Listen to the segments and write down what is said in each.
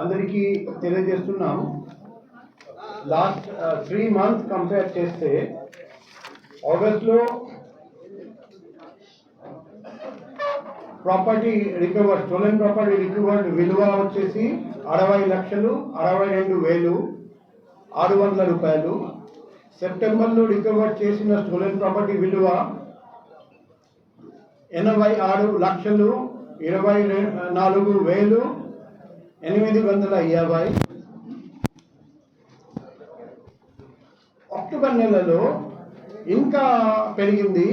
అందరికీ తెలియజేస్తున్నాం. Last three months compare చేస్తే ఆగస్ట్లో property recover stolen property recovered విలువ వచ్చేసి అరవై లక్షలు అరవై రెండు వేలు ఆరు వందల రూపాయలు. సెప్టెంబర్లో రికవర్ చేసిన స్టోలెన్ ప్రాపర్టీ విలువ ఎనభై ఆరు లక్షలు ఇరవై నాలుగు వేలు ఎనిమిది వందల యాభై. అక్టోబర్ నెలలో ఇంకా పెరిగింది.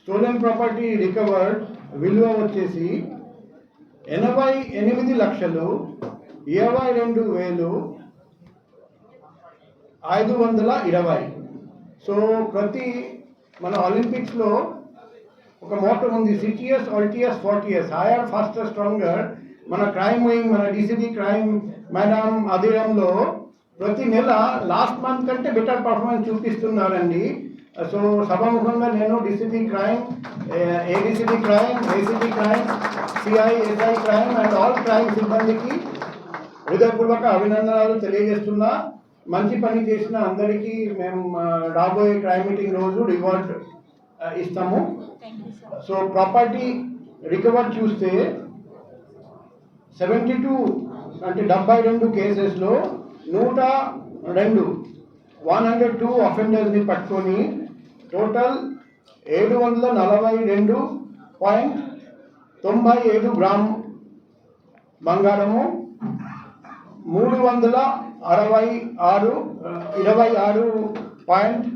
స్టోలెన్ ప్రాపర్టీ రికవర్డ్ విలువ వచ్చేసి ఎనభై ఎనిమిది లక్షలు ఇరవై రెండు వేలు ఐదు వందల ఇరవై. సో ప్రతి మన ఒలింపిక్స్లో ఒక మోటార్ ఉంది సిటీఎస్ ఆల్టీఎస్ ఫార్టీఎస్. Higher faster stronger. మన క్రైమ్ వింగ్ మన డీసీబీ క్రైమ్ మేడం అధీనంలో ప్రతి నెల లాస్ట్ మంత్ కంటే బెటర్ పర్ఫార్మెన్స్ చూపిస్తున్నారండి. సో సభాముఖంగా నేను DCB crime ADCB crime ACB crime CI SI crime and all crime సిబ్బందికి హృదయపూర్వక అభినందనలు తెలియజేస్తున్నా. మంచి పని చేసిన అందరికీ మేము రాబోయే క్రైమ్ మీటింగ్ రోజు రివార్డ్ ఇస్తాము. సో ప్రాపర్టీ రికవర్ చూస్తే సెవెంటీ టూ అంటే డెబ్బై రెండు కేసెస్లో నూట రెండు. వన్ హండ్రెడ్ టూ అఫెండర్స్ని పట్టుకొని టోటల్ ఏడు వందల నలభై రెండు పాయింట్ తొంభై ఏడు గ్రామ్ బంగారము మూడు వందల అరవై ఆరు ఇరవై ఆరు పాయింట్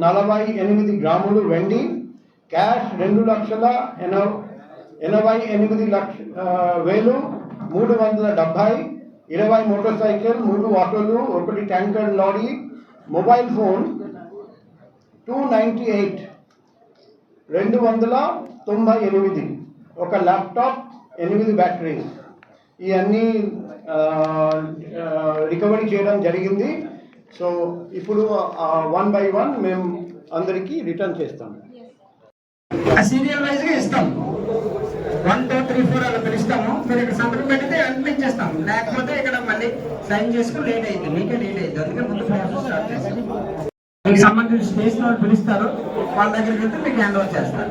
నలభై ఎనిమిది గ్రాములు వెండి క్యాష్ రెండు లక్షల ఎన ఎనభై ఎనిమిది లక్ష వేలు మూడు వందల డెబ్భై ఇరవై మోటార్ సైకిల్ మూడు ఆటోలు ఒకటి tanker lorry mobile phone two ninety eight రెండు వందల తొంభై ఎనిమిది ఒక ల్యాప్టాప్ ఎనిమిది బ్యాటరీస్. ఇవన్నీ రికవరీ చేయడం జరిగింది. సో ఇప్పుడు వన్ బై వన్ మేము అందరికీ రిటర్న్ చేస్తాం. సీరియల్ వైజ్ ఇస్తాం. వాళ్ళు పిలుస్తాము మీరు ఇక్కడ సంతకం పెడితే వెంటనే ఇచ్చేస్తాము లేకపోతే ఇక్కడ మళ్ళీ సైన్ చేసుకుని లేట్ అయింది మీకే లేట్ అయింది అందుకే ముందు ప్రాసెస్ స్టార్ట్ చేస్తాం. మీకు సంబంధించిన స్పేస్ వాళ్ళు పిలుస్తారు. వాళ్ళ దగ్గరికి వెళ్తే మీకు హ్యాండ్ ఓవర్ చేస్తారు.